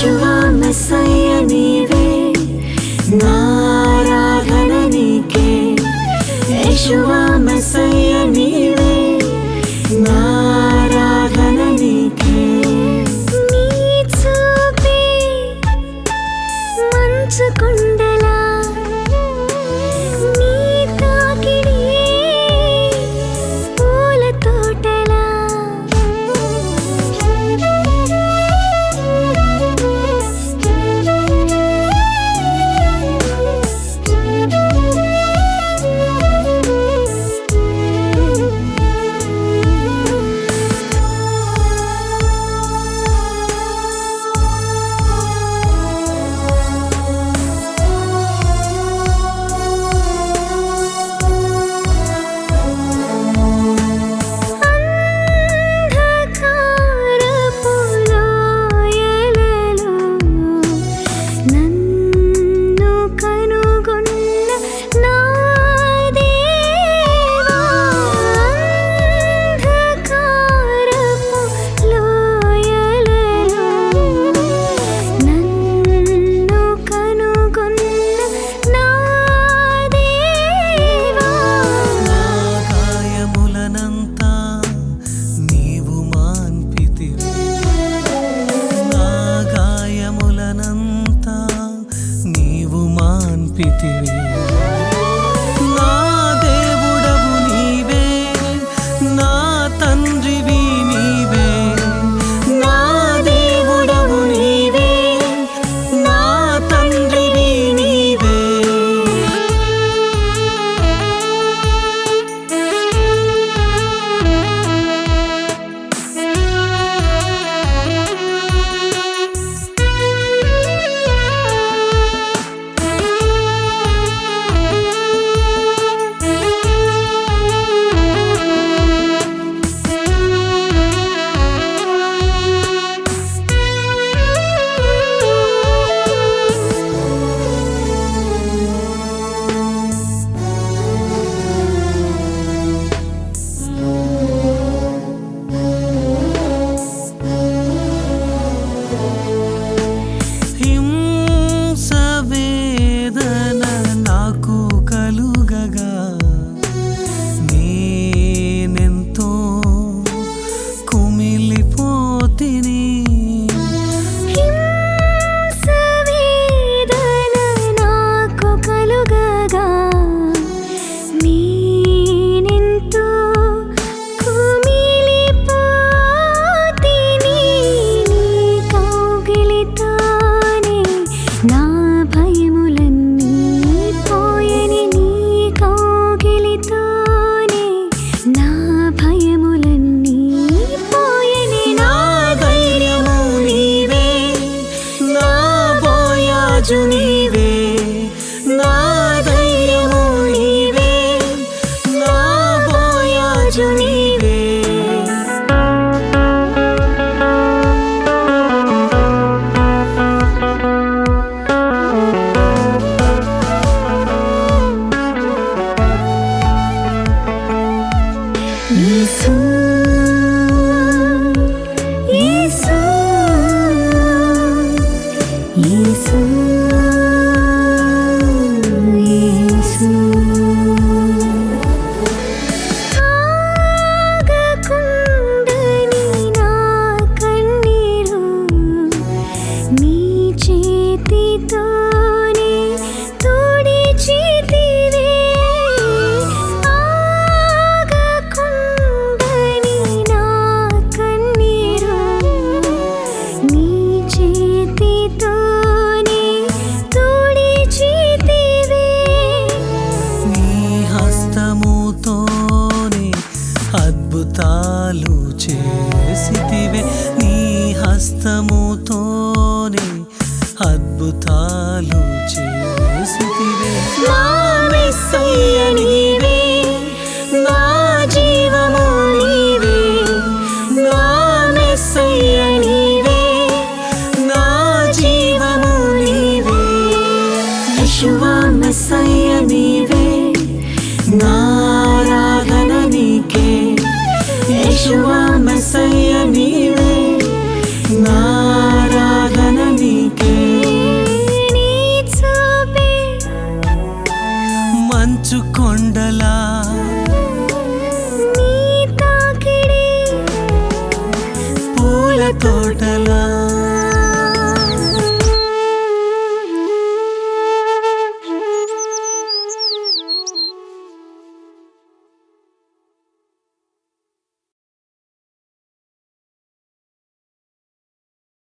యెషువా మెస్సయ్య నీవే నారాధన నీకే యెషువా మెస్సయ్య canta. అద్భుతాలు చేసితివే. నా మెస్సయ్య నీవే నా జీవము నీవే నా మెస్సయ్య నీవే నా జీవము నీవే. యెషువా మెస్సయ్య నీవే.